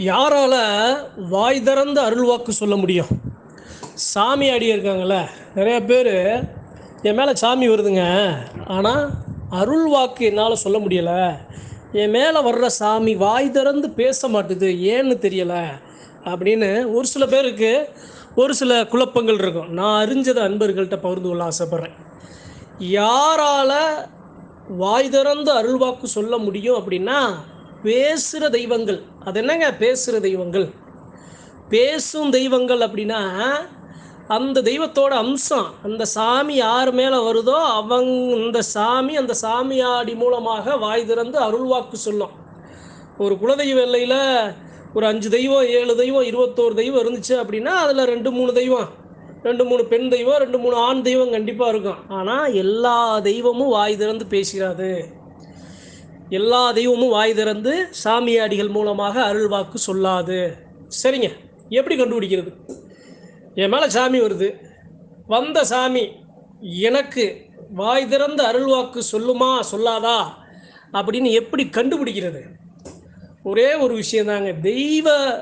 யாரால வாய் திறந்து அருள்வாக்கு சொல்ல முடியும்? சாமி அடி இருக்காங்கல்ல நிறைய பேர் என் மேலே சாமி வருதுங்க ஆனால் அருள் வாக்கு என்னால் சொல்ல முடியலை. என் மேலே வர்ற சாமி வாய் திறந்து பேச மாட்டுது ஏன்னு தெரியலை. அப்படின்னு ஒரு சில பேருக்கு ஒரு சில குழப்பங்கள் இருக்கும். நான் அறிஞ்சதை அன்பர்கள்ட்ட பகிர்ந்து கொள்ள ஆசைப்பட்றேன். யாரால் வாய் திறந்து அருள்வாக்கு சொல்ல முடியும் அப்படின்னா பேசுகிற தெய்வங்கள். அது என்னங்க? பேசுகிற தெய்வங்கள். பேசும் தெய்வங்கள் அப்படின்னா அந்த தெய்வத்தோட அம்சம் அந்த சாமி யார் மேலே வருதோ அவங்க அந்த சாமி அந்த சாமியாடி மூலமாக வாய் திறந்து அருள்வாக்கு சொல்லும். ஒரு குலதெய்வ எல்லையில் ஒரு அஞ்சு தெய்வம் ஏழு தெய்வம் இருபத்தோரு தெய்வம் இருந்துச்சு அப்படின்னா அதில் ரெண்டு மூணு தெய்வம். ரெண்டு மூணு பெண் தெய்வம் ரெண்டு மூணு ஆண் தெய்வம் கண்டிப்பாக இருக்கும். ஆனால் எல்லா தெய்வமும் வாய் திறந்து பேசுகிறாது எல்லா தெய்வமும் வாய் திறந்து சாமியாடிகள் மூலமாக அருள்வாக்கு சொல்லாது. சரிங்க. எப்படி கண்டுபிடிக்கிறது? என் மேலே சாமி வருது. வந்த சாமி எனக்கு வாய் திறந்த அருள்வாக்கு சொல்லுமா சொல்லாதா? அப்படின்னு எப்படி கண்டுபிடிக்கிறது? ஒரே ஒரு விஷயந்தாங்க தெய்வ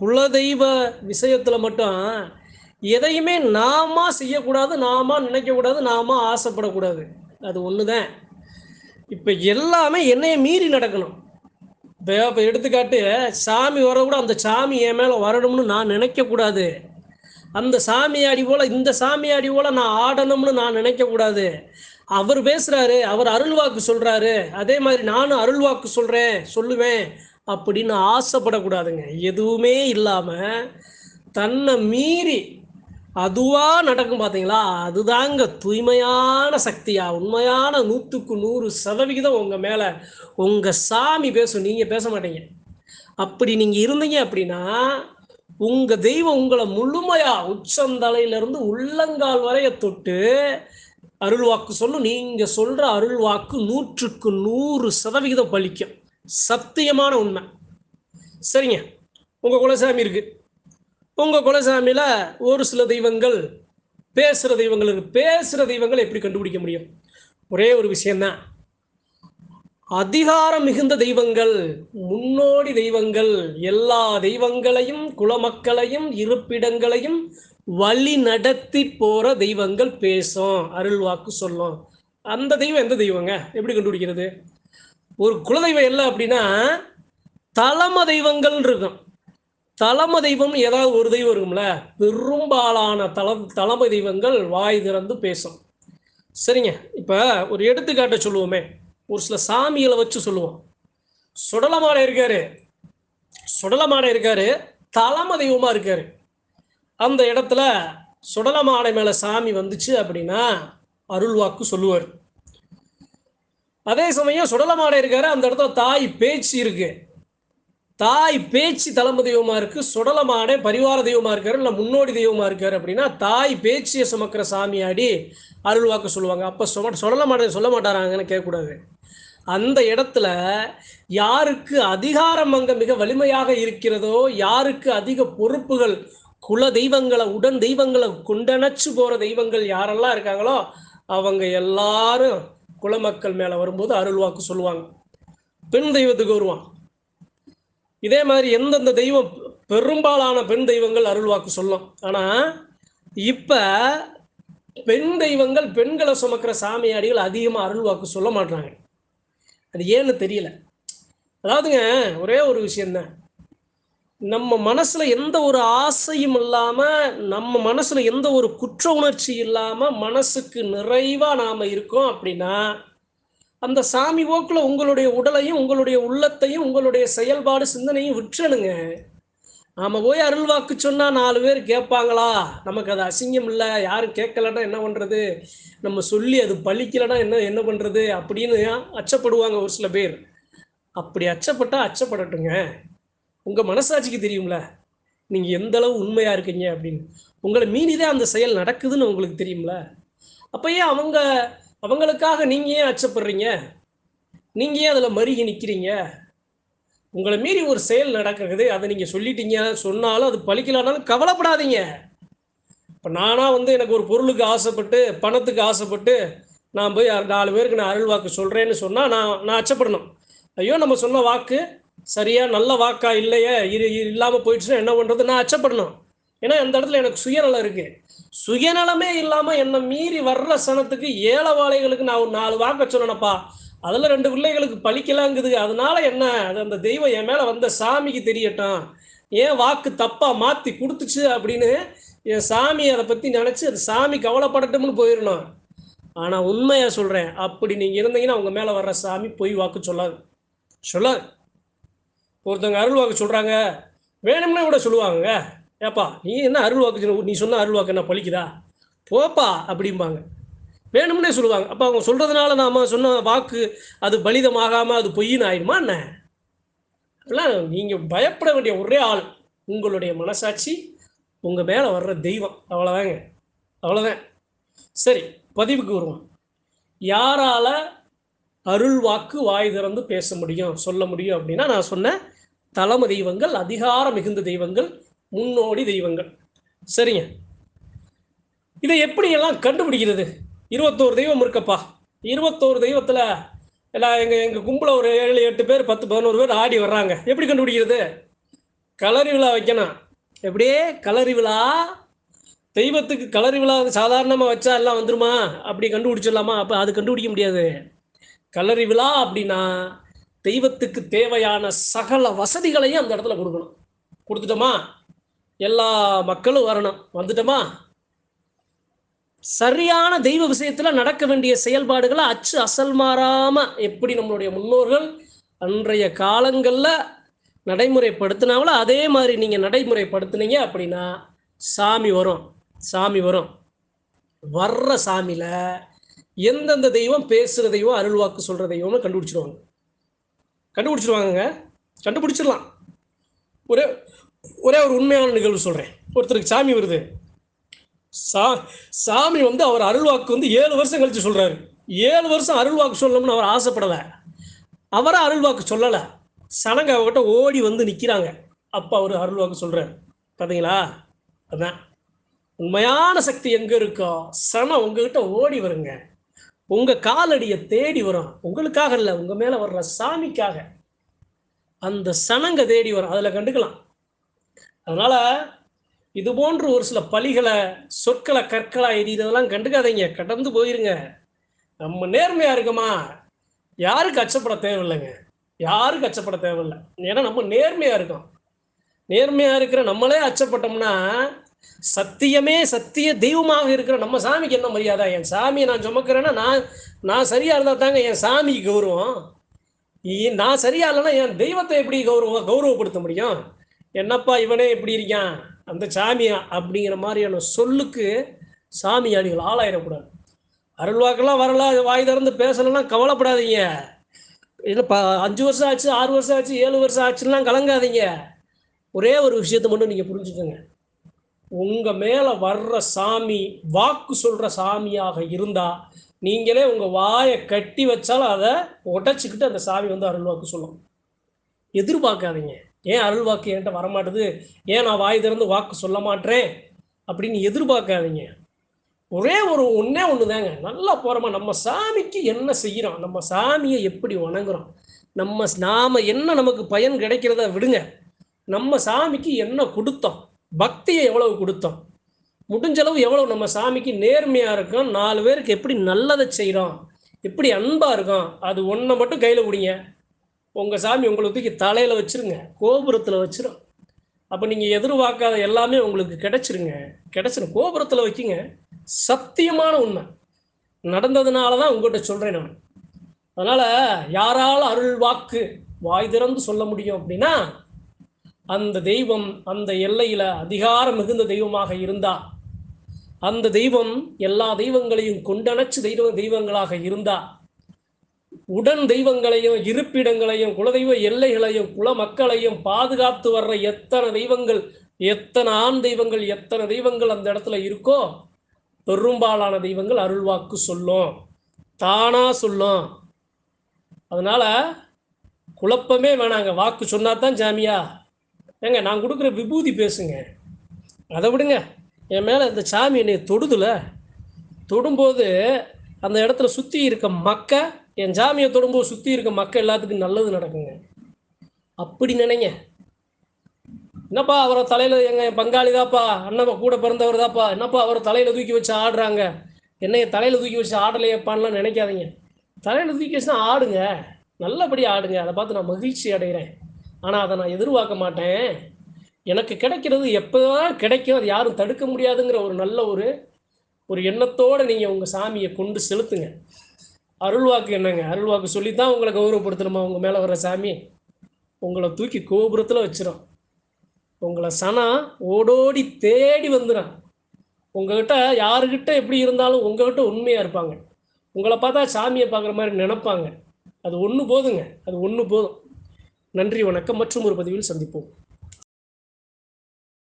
குலதெய்வ விஷயத்தில் மட்டும் எதையுமே நாம செய்யக்கூடாது நாம நினைக்கக்கூடாது நாம ஆசைப்படக்கூடாது. அது ஒன்று தான் இப்போ எல்லாமே என்னைய மீறி நடக்கணும். இப்போ இப்போ எடுத்துக்காட்டு சாமி வர கூட அந்த சாமி என் மேலே வரணும்னு நான் நினைக்கக்கூடாது அந்த சாமியாடி போல் இந்த சாமியாடி போல் நான் ஆடணும்னு நான் நினைக்கக்கூடாது அவர் பேசுகிறாரு அவர் அருள்வாக்கு சொல்கிறாரு அதே மாதிரி நானும் அருள்வாக்கு சொல்கிறேன் சொல்லுவேன் அப்படின்னு ஆசைப்படக்கூடாதுங்க. எதுவுமே இல்லாமல் தன்னை மீறி அதுவாக நடக்கும் பார்த்தீங்களா அதுதாங்க தூய்மையான சக்தியா உண்மையான நூற்றுக்கு நூறு சதவிகிதம் உங்கள் மேலே உங்கள் சாமி பேசும். நீங்கள் பேச மாட்டீங்க. அப்படி நீங்கள் இருந்தீங்க அப்படின்னா உங்கள் தெய்வம் உங்களை முழுமையாக உச்சந்தலையிலேருந்து உள்ளங்கால் வரைய தொட்டு அருள்வாக்கு சொல்லும். நீங்கள் சொல்கிற அருள்வாக்கு நூற்றுக்கு நூறு சதவிகிதம் பலிக்கும். சத்தியமான உண்மை. சரிங்க. உங்கள் குலசாமி இருக்குது உங்கள் குலசாமியில் ஒரு சில தெய்வங்கள் பேசுகிற தெய்வங்கள் இருக்கு. பேசுகிற தெய்வங்கள் எப்படி கண்டுபிடிக்க முடியும்? ஒரே ஒரு விஷயந்தான் அதிகாரம் மிகுந்த தெய்வங்கள் முன்னோடி தெய்வங்கள் எல்லா தெய்வங்களையும் குலமக்களையும் இருப்பிடங்களையும் வழி நடத்தி போகிற தெய்வங்கள் பேசும் அருள்வாக்கு சொல்லும். அந்த தெய்வம் எந்த தெய்வங்க? எப்படி கண்டுபிடிக்கிறது? ஒரு குலதெய்வம் இல்லை அப்படின்னா தலம தெய்வங்கள் இருக்கும். தலம தெய்வம் ஏதாவது ஒரு தெய்வம் இருக்கும்ல பெரும்பாலான தல தலைமை தெய்வங்கள் வாய் திறந்து பேசும். சரிங்க இப்போ ஒரு எடுத்துக்காட்டை சொல்லுவோமே. ஒரு சில சாமிகளை வச்சு சொல்லுவோம். சுடலமாடை இருக்காரு. சுடலமாடை இருக்காரு தலைமை தெய்வமாக இருக்காரு. அந்த இடத்துல சுடலமாடை மேலே சாமி வந்துச்சு அப்படின்னா அருள்வாக்கு சொல்லுவார். அதே சமயம் சுடலமாடை இருக்காரு அந்த இடத்துல தாய் பேச்சு இருக்குது தாய் பேச்சு தலைமை தெய்வமா இருக்கு சுடலமான பரிவார தெய்வமா இருக்காரு இல்லை முன்னோடி தெய்வமா இருக்காரு அப்படின்னா தாய் பேச்சியை சுமக்கிற சாமியாடி அருள்வாக்கு சொல்லுவாங்க. அப்போ சும சுடலமாடை சொல்ல மாட்டாராங்கன்னு கேட்கக்கூடாது. அந்த இடத்துல யாருக்கு அதிகாரம் அங்கே மிக வலிமையாக இருக்கிறதோ யாருக்கு அதிக பொறுப்புகள் குல தெய்வங்களை உடன் தெய்வங்களை கொண்டணைச்சு போகிற தெய்வங்கள் யாரெல்லாம் இருக்காங்களோ அவங்க எல்லாரும் குலமக்கள் மேலே வரும்போது அருள்வாக்கு சொல்லுவாங்க. பெண் தெய்வத்துக்கு வருவான். இதே மாதிரி எந்தெந்த தெய்வம் பெரும்பாலான பெண் தெய்வங்கள் அருள்வாக்கு சொல்லும். ஆனால் இப்போ பெண் தெய்வங்கள் பெண்களை சுமக்கிற சாமியாடிகள் அதிகமாக அருள்வாக்கு சொல்ல மாட்டாங்க அது ஏன்னு தெரியல. அதாவதுங்க ஒரே ஒரு விஷயந்தான் நம்ம மனசுல எந்த ஒரு ஆசையும் இல்லாம நம்ம மனசுல எந்த ஒரு குற்ற உணர்ச்சி இல்லாம மனசுக்கு நிறைவா நாம இருக்கோம் அப்படின்னா அந்த சாமி ஓக்கில் உங்களுடைய உடலையும் உங்களுடைய உள்ளத்தையும் உங்களுடைய செயல்பாடு சிந்தனையும் விட்டுறணுங்க நாம போய் அருள்வாக்கு சொன்னா நாலு பேர் கேட்பாங்களா? நமக்கு அது அசிங்கம் இல்லை. யாரும் கேட்கலன்னா என்ன பண்றது? நம்ம சொல்லி அது பழிக்கலன்னா என்ன என்ன பண்றது? அப்படின்னு அச்சப்படுவாங்க ஒரு சில பேர். அப்படி அச்சப்பட்டா அச்சப்படட்டுங்க. உங்க மனசாட்சிக்கு தெரியும்ல. நீங்க எந்த அளவு உண்மையா இருக்கீங்க அப்படின்னு. உங்களை மீறிதான் அந்த செயல் நடக்குதுன்னு உங்களுக்கு தெரியும்ல. அப்பயே அவங்க அவங்களுக்காக நீங்கள் ஏன் அச்சப்படுறீங்க? நீங்கள் ஏன் அதில் மருகி நிற்கிறீங்க உங்களை மீறி ஒரு செயல் நடக்கிறது அதை நீங்கள் சொல்லிட்டீங்க சொன்னாலும் அது பழிக்கலனாலும் கவலைப்படாதீங்க. இப்போ நானாக வந்து எனக்கு ஒரு பொருளுக்கு ஆசைப்பட்டு பணத்துக்கு ஆசைப்பட்டு நான் போய் நாலு பேருக்கு நான் அருள் வாக்கு சொல்கிறேன்னு சொன்னால் நான் நான் அச்சப்படணும். ஐயோ நம்ம சொன்ன வாக்கு சரியா நல்ல வாக்கா இல்லையே இரு இல்லாமல் போயிடுச்சுன்னா என்ன பண்ணுறது நான் அச்சப்படணும். ஏன்னா அந்த இடத்துல எனக்கு சுயநலம் இருக்கு. சுயநலமே இல்லாமல் என்னை மீறி வர்ற சனத்துக்கு ஏழவாளைகளுக்கு நான் ஒரு நாலு வாக்க சொன்னேனப்பா அதில் ரெண்டு பிள்ளைகளுக்கு பழிக்கலாங்குது. அதனால என்ன? அது அந்த தெய்வம் என் மேலே வந்த சாமிக்கு தெரியட்டும். ஏன் வாக்கு தப்பாக மாற்றி கொடுத்துச்சு அப்படின்னு என் சாமி அதை பற்றி நினச்சி அது சாமி கவலைப்படட்டும்னு போயிடணும். ஆனால் உண்மையாக சொல்கிறேன் அப்படி நீங்கள் இருந்தீங்கன்னா உங்கள் மேலே வர்ற சாமி பொய் வாக்கு சொல்லாது. சொல்லாது. ஒருத்தவங்க அருள் வாக்கு சொல்கிறாங்க வேணும்னே கூட சொல்லுவாங்க ஏப்பா நீ என்ன அருள் வாக்கு நீ சொன்ன அருள் வாக்கு என்ன பழிக்குதா? போப்பா அப்படிம்பாங்க. வேணும்னே சொல்லுவாங்க. அப்போ அவங்க சொல்கிறதுனால நாம் சொன்ன வாக்கு அது பலிதமாகாமல் அது பொய்ன்னு ஆயிடுமா என்ன? அப்படிலாம் நீங்கள் பயப்பட வேண்டிய ஒரே ஆள் உங்களுடைய மனசாட்சி உங்கள் மேலே வர்ற தெய்வம். அவ்வளோதாங்க அவ்வளோதான் சரி பதிவுக்கு வருவோம். யாரால் அருள் வாக்கு வாய் திறந்து பேச முடியும் சொல்ல முடியும் அப்படின்னா நான் சொன்ன தலைமை தெய்வங்கள் அதிகாரம் மிகுந்த தெய்வங்கள் முன்னோடி தெய்வங்கள். சரிங்க. இதை எப்படியெல்லாம் கண்டுபிடிக்கிறது? இருபத்தோரு தெய்வம் இருக்கப்பா. இருபத்தோரு தெய்வத்தில் எல்லாம் எங்கள் எங்கள் கும்பலில் ஒரு ஏழு எட்டு பேர் பத்து பதினோரு பேர் ஆடி வர்றாங்க. எப்படி கண்டுபிடிக்கிறது? கலரி விழா வைக்கணும். எப்படியே? கலரி விழா. தெய்வத்துக்கு கலரி விழா சாதாரணமாக வச்சா எல்லாம் வந்துருமா? அப்படி கண்டுபிடிச்சிடலாமா? அப்போ அது கண்டுபிடிக்க முடியாது. கலரி விழா அப்படின்னா தெய்வத்துக்கு தேவையான சகல வசதிகளையும் அந்த இடத்துல கொடுக்கணும். கொடுத்துட்டோமா? எல்லா மக்களும் வரணும். வந்துட்டோமா? சரியான தெய்வ விஷயத்தில் நடக்க வேண்டிய செயல்பாடுகளை அச்சு அசல் மாறாம எப்படி நம்மளுடைய முன்னோர்கள் அன்றைய காலங்களில் நடைமுறைப்படுத்தினாங்களோ அதே மாதிரி நீங்கள் நடைமுறைப்படுத்துனீங்க அப்படின்னா சாமி வரும். சாமி வரும். வர்ற சாமியில் எந்தெந்த தெய்வம் பேசுகிற தெய்வம் அருள்வாக்கு சொல்கிற தெய்வம்னு கண்டுபிடிச்சிருவாங்க. கண்டுபிடிச்சிருவாங்க கண்டுபிடிச்சிடலாம். ஒரே ஒரே ஒரு உண்மையான நிகழ்வு சொல்கிறேன் ஒருத்தருக்கு சாமி வருது. சா சாமி வந்து அவர் அருள்வாக்கு வந்து ஏழு வருஷம் கழித்து சொல்கிறாரு ஏழு வருஷம் அருள்வாக்கு சொல்லணும்னு அவர் ஆசைப்படலை. அவரை அருள்வாக்கு சொல்லலை. சனங்க அவர்கிட்ட ஓடி வந்து நிற்கிறாங்க அப்போ அவர் அருள்வாக்கு சொல்கிறார் பார்த்தீங்களா அதான். உண்மையான சக்தி எங்கே இருக்கோ? சனம் உங்ககிட்ட ஓடி வருங்க. உங்கள் காலடியை தேடி வரும். உங்களுக்காக இல்லை உங்கள் மேலே வர்ற சாமிக்காக. அந்த சனங்க தேடி வரும். அதில் கண்டுக்கலாம். அதனால் இது போன்ற ஒரு சில பலிகளை சொற்களை கற்களா எரியதெல்லாம் கண்டுக்காதீங்க. கடந்து போயிருங்க. நம்ம நேர்மையா இருக்கமா? யாருக்கு அச்சப்பட தேவையில்லைங்க. யாருக்கு அச்சப்பட தேவையில்லை. ஏன்னா நம்ம நேர்மையா இருக்கோம். நேர்மையா இருக்கிற நம்மளே அச்சப்பட்டோம்னா சத்தியமே சத்திய தெய்வமாக இருக்கிற நம்ம சாமிக்கு என்ன மரியாதை? என் சாமியை நான் சுமக்கிறேன்னா நான் நான் சரியா இருந்தா தாங்க என் சாமிக்கு கௌரவம். நான் சரியா இல்லைன்னா என் தெய்வத்தை எப்படி கௌரவம் கௌரவப்படுத்த முடியும்? என்னப்பா இவனே இப்படி இருக்கான்? அந்த சாமியா? அப்படிங்கிற மாதிரியான சொல்லுக்கு சாமியாடிகள் ஆளாயிடக்கூடாது. அருள்வாக்கெல்லாம் வரல வாய் திறந்து பேசலைன்னா கவலைப்படாதீங்க. இல்லை ப அஞ்சு வருஷம் ஆச்சு ஆறு வருஷம் ஆச்சு ஏழு வருஷம் ஆச்சுலாம் கலங்காதீங்க. ஒரே ஒரு விஷயத்தை மட்டும் நீங்கள் புரிஞ்சுக்கோங்க. உங்கள் மேலே வர்ற சாமி வாக்கு சொல்கிற சாமியாக இருந்தால் நீங்களே உங்கள் வாயை கட்டி வச்சாலும் அதை உடச்சிக்கிட்டு அந்த சாமி வந்து அருள்வாக்கு சொல்லும் எதிர்பார்க்காதீங்க. ஏன் அருள் வாக்கு என்கிட்ட வரமாட்டுது? ஏன் நான் வாய் திறந்து வாக்கு சொல்ல மாட்டேன் அப்படின்னு எதிர்பார்க்காதீங்க. ஒரே ஒரு ஒன்றே ஒன்று தாங்க நல்லா போகிறோமா நம்ம சாமிக்கு என்ன செய்கிறோம் நம்ம சாமியை எப்படி வணங்குறோம்? நம்ம நாம் என்ன நமக்கு பயன் கிடைக்கிறத விடுங்க. நம்ம சாமிக்கு என்ன கொடுத்தோம்? பக்தியை எவ்வளவு கொடுத்தோம்? முடிஞ்சளவு எவ்வளோ நம்ம சாமிக்கு நேர்மையாக இருக்கோம்? நாலு பேருக்கு எப்படி நல்லதை செய்கிறோம் எப்படி அன்பாக இருக்கோம்? அது ஒன்றை மட்டும் கையில் விடுங்க உங்கள் சாமி உங்களை தூக்கி தலையில் வச்சிருங்க கோபுரத்தில் வச்சிடும் அப்போ நீங்கள் எதிர்பார்க்காத எல்லாமே உங்களுக்கு கிடைச்சிருங்க. கிடைச்சிரும் கோபுரத்தில் வைக்கிங்க. சத்தியமான உண்மை. நடந்ததுனால தான் உங்கள்கிட்ட சொல்கிறேன் நான். அதனால் யாரால் அருள் வாக்கு வாய் திறந்து சொல்ல முடியும் அப்படின்னா அந்த தெய்வம் அந்த எல்லையில் அதிகாரம் மிகுந்த தெய்வமாக இருந்தால் அந்த தெய்வம் எல்லா தெய்வங்களையும் கொண்டணைச்சு தெய்வ தெய்வங்களாக இருந்தால் உடன் தெய்வங்களையும் இருப்பிடங்களையும் குலதெய்வ எல்லைகளையும் குல மக்களையும் பாதுகாத்து வர்ற எத்தனை தெய்வங்கள் எத்தனை ஆண் தெய்வங்கள் எத்தனை தெய்வங்கள் அந்த இடத்துல இருக்கோ பெரும்பாலான தெய்வங்கள் அருள்வாக்கு சொல்லும். தானா சொல்லும். அதனால குழப்பமே வேணாங்க. வாக்கு சொன்னா தான் சாமியா ஏங்க நான் கொடுக்குற விபூதி பேசுங்க. அதை விடுங்க. என் மேலே இந்த சாமி என்னை தொடுதுல. தொடும்போது அந்த இடத்துல சுற்றி இருக்க மக்க என் சாமியை தொடும்போது சுற்றி இருக்க மக்கள் எல்லாத்துக்கும் நல்லது நடக்குங்க. அப்படி நினைங்க. என்னப்பா அவரை தலையில் எங்கள் பங்காளி தாப்பா அண்ணன் கூட பிறந்தவர் தாப்பா என்னப்பா அவரை தலையில் தூக்கி வச்சு ஆடுறாங்க? என்னைய தலையில் தூக்கி வச்சு ஆடலையப்பான்லாம் நினைக்காதீங்க. தலையில் தூக்கி வச்சு தான் ஆடுங்க. நல்லபடி ஆடுங்க. அதை பார்த்து நான் மகிழ்ச்சி அடைகிறேன். ஆனால் அதை நான் எதிர்பார்க்க மாட்டேன். எனக்கு கிடைக்கிறது எப்போதான் கிடைக்கும் அது யாரும் தடுக்க முடியாதுங்கிற ஒரு நல்ல ஒரு ஒரு எண்ணத்தோடு நீங்கள் உங்கள் சாமியை கொண்டு செலுத்துங்க. அருள்வாக்கு என்னங்க? அருள்வாக்கு சொல்லி தான் உங்களை கௌரவப்படுத்தணுமா? உங்கள் மேலே வர சாமி உங்களை தூக்கி கோபுரத்தில் வச்சிரும். உங்களை சனா ஓடோடி தேடி வந்துடும் உங்ககிட்ட யாருக்கிட்ட எப்படி இருந்தாலும் உங்ககிட்ட உண்மையாக இருப்பாங்க. உங்களை பார்த்தா சாமியை பார்க்குற மாதிரி நினைப்பாங்க. அது ஒன்று போதுங்க. அது ஒன்று போதும். நன்றி வணக்கம். மற்றும் ஒரு பதிவில் சந்திப்போம்.